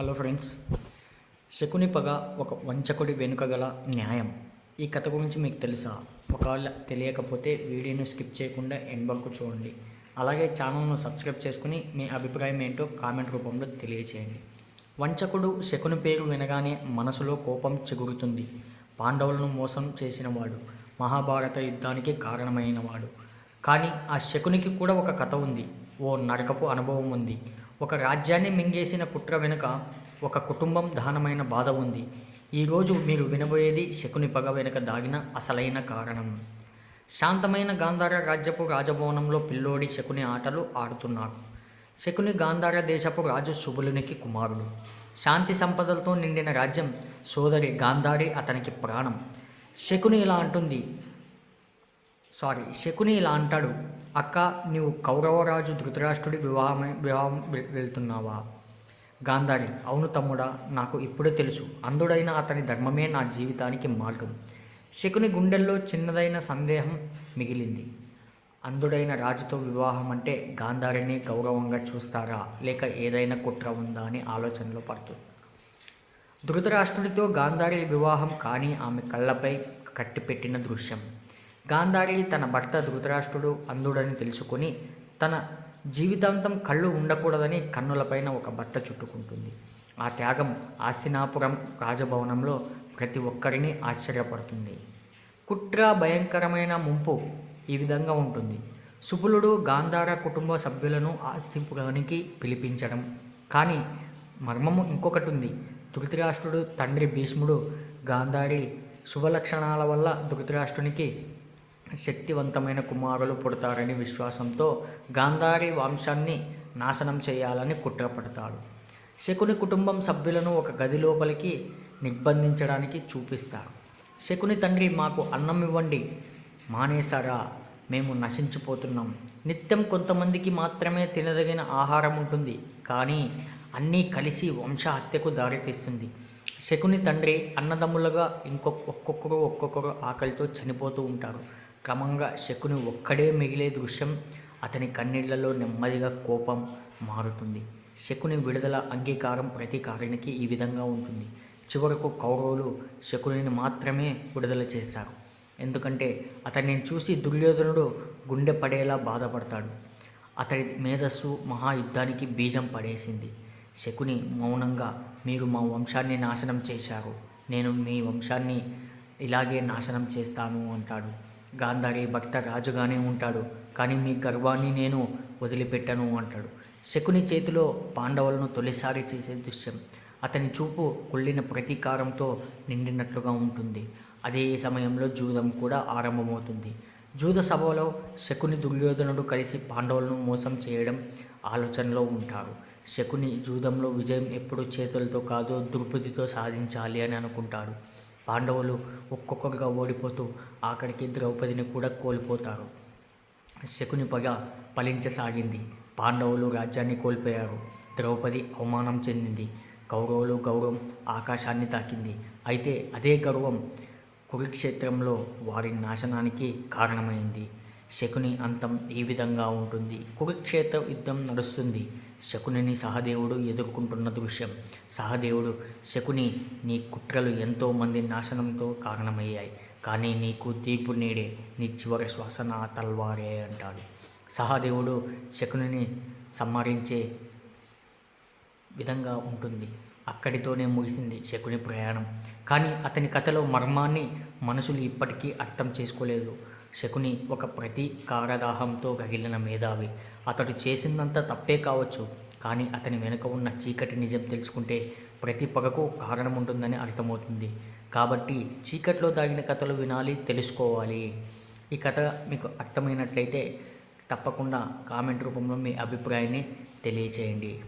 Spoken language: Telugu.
హలో ఫ్రెండ్స్ శకుని పగ ఒక వంచకుడి వెనుక గల న్యాయం. ఈ కథ గురించి మీకు తెలుసా? ఒకవేళ తెలియకపోతే వీడియోను స్కిప్ చేయకుండా ఎండ్ వరకు చూడండి. అలాగే ఛానల్ను సబ్స్క్రైబ్ చేసుకుని మీ అభిప్రాయం ఏంటో కామెంట్ రూపంలో తెలియచేయండి. వంచకుడు శకుని పేరు వినగానే మనసులో కోపం చిగురుతుంది. పాండవులను మోసం చేసినవాడు మహాభారత యుద్ధానికి కారణమైనవాడు. కానీ ఆ శకునికి కూడా ఒక కథ ఉంది. ఓ నరకపు అనుభవం ఉంది. ఒక రాజ్యాన్ని మింగేసిన కుట్ర వెనుక ఒక కుటుంబం దానమైన బాధ ఉంది. ఈరోజు మీరు వినబోయేది శకుని పగ వెనుక దాగిన అసలైన కారణం. శాంతమైన గాంధార రాజ్యపు రాజభవనంలో పిల్లోడి శకుని ఆటలు ఆడుతున్నారు. శకుని గాంధార దేశపు రాజు శుభులునికి కుమారుడు. శాంతి సంపదలతో నిండిన రాజ్యం సోదరి గాంధారి అతనికి ప్రాణం. శకుని ఇలా అంటుంది. సారీ శకుని ఇలా అంటాడు. అక్క నీవు కౌరవరాజు ధృతరాష్ట్రుడి వివాహమే వివాహం వె- వెళ్తున్నావా? గాంధారి అవును తమ్ముడా నాకు ఇప్పుడే తెలుసు. అందుడైన అతని ధర్మమే నా జీవితానికి మార్గం. శకుని గుండెల్లో చిన్నదైన సందేహం మిగిలింది. అందుడైన రాజుతో వివాహం అంటే గాంధారిని గౌరవంగా చూస్తారా? లేక ఏదైనా కుట్ర ఉందా అని ఆలోచనలో పడుతుంది. ధృతరాష్ట్రుడితో గాంధారి వివాహం కానీ ఆమె కళ్ళపై కట్టిపెట్టిన దృశ్యం. గాంధారి తన భర్త ధృతరాష్ట్రుడు అంధుడని తెలుసుకొని తన జీవితాంతం కళ్ళు ఉండకూడదని కన్నులపైన ఒక బట్ట చుట్టుకుంటుంది. ఆ త్యాగం ఆస్తినాపురం రాజభవనంలో ప్రతి ఒక్కరిని ఆశ్చర్యపడుతుంది కుట్ర భయంకరమైన ముంపు ఈ విధంగా ఉంటుంది. సుపులుడు గాంధార కుటుంబ సభ్యులను ఆస్తిపురానికి పిలిపించడం. కానీ మర్మము ఇంకొకటి ఉంది. ధృతరాష్ట్రుడు తండ్రి భీష్ముడు గాంధారి శుభలక్షణాల వల్ల ధృతరాష్ట్రునికి శక్తివంతమైన కుమారులు పుడతారని విశ్వాసంతో గాంధారి వంశాన్ని నాశనం చేయాలని కుట్రపడతాడు. శకుని కుటుంబం సభ్యులను ఒక గది లోపలికి నిర్బంధించడానికి చూపిస్తారు. శకుని తండ్రి మాకు అన్నం ఇవ్వండి. మానేశారా? మేము నశించిపోతున్నాం. నిత్యం కొంతమందికి మాత్రమే తినదగిన ఆహారం ఉంటుంది. కానీ అన్నీ కలిసి వంశహత్యకు దారితీస్తుంది. శకుని తండ్రి అన్నదమ్ములుగా ఇంకొక ఒక్కొక్కరు ఒక్కొక్కరు ఆకలితో చనిపోతూ ఉంటారు. క్రమంగా శకుని ఒక్కడే మిగిలే దృశ్యం అతని కన్నీళ్ళలో నెమ్మదిగా కోపం మారుతుంది. శకుని విడుదల అంగీకారం ప్రతీకారానికి ఈ విధంగా ఉంటుంది. చివరకు కౌరవులు శకునిని మాత్రమే విడుదల చేశారు. ఎందుకంటే అతన్ని చూసి దుర్యోధనుడు గుండె పడేలా బాధపడతాడు. అతడి మేధస్సు మహాయుద్ధానికి బీజం పడేసింది. శకుని మౌనంగా మీరు మా వంశాన్ని నాశనం చేశారు. నేను మీ వంశాన్ని ఇలాగే నాశనం చేస్తాను అంటాడు. గాంధారి భర్త రాజుగానే ఉంటాడు కానీ మీ గర్వాన్ని నేను వదిలిపెట్టను అంటాడు. శకుని చేతిలో పాండవులను తొలిసారి చేసే దృశ్యం. అతని చూపు కుళ్ళిన ప్రతీకారంతో నిండినట్లుగా ఉంటుంది. అదే సమయంలో జూదం కూడా ఆరంభమవుతుంది. జూద సభలో శకుని దుర్యోధనుడు కలిసి పాండవులను మోసం చేయడం ఆలోచనలో ఉంటారు. శకుని జూదంలో విజయం ఎప్పుడు చేతులతో కాదు దుర్బుద్ధితో సాధించాలి అని అనుకుంటాడు. పాండవులు ఒక్కొక్కరుగా ఓడిపోతూ ఆఖరికి ద్రౌపదిని కూడా కోల్పోతారు. శకుని పగ ఫలించసాగింది. పాండవులు రాజ్యాన్ని కోల్పోయారు. ద్రౌపది అవమానం చెందింది. కౌరవులు గౌరవం ఆకాశాన్ని తాకింది. అయితే అదే గౌరవం కురుక్షేత్రంలో వారి నాశనానికి కారణమైంది. శకుని అంతం ఈ విధంగా ఉంటుంది. కురుక్షేత్ర యుద్ధం నడుస్తుంది. శకునిని సహదేవుడు ఎదుర్కొంటున్న దృశ్యం. సహదేవుడు శకుని నీ కుట్రలు ఎంతో మంది నాశనంతో కారణమయ్యాయి. కానీ నీకు తీర్పు నీడే. నీ చివరి శ్వాస నా తల్వారే అంటాడు. సహదేవుడు శకునిని సంహరించే విధంగా ఉంటుంది. అక్కడితోనే ముగిసింది శకుని ప్రయాణం. కానీ అతని కథలో మర్మాన్ని మనుషులు ఇప్పటికీ అర్థం చేసుకోలేదు. శకుని ఒక ప్రతీకారదాహంతో రగిలిన మేధావి. అతడు చేసిందంతా తప్పే కావచ్చు కానీ అతని వెనుక ఉన్న చీకటి నిజం తెలుసుకుంటే ప్రతి పగకు కారణం ఉంటుందని అర్థమవుతుంది. కాబట్టి చీకట్లో దాగిన కథలు వినాలి తెలుసుకోవాలి. ఈ కథ మీకు అర్థమైనట్లయితే తప్పకుండా కామెంట్ రూపంలో మీ అభిప్రాయాన్ని తెలియచేయండి.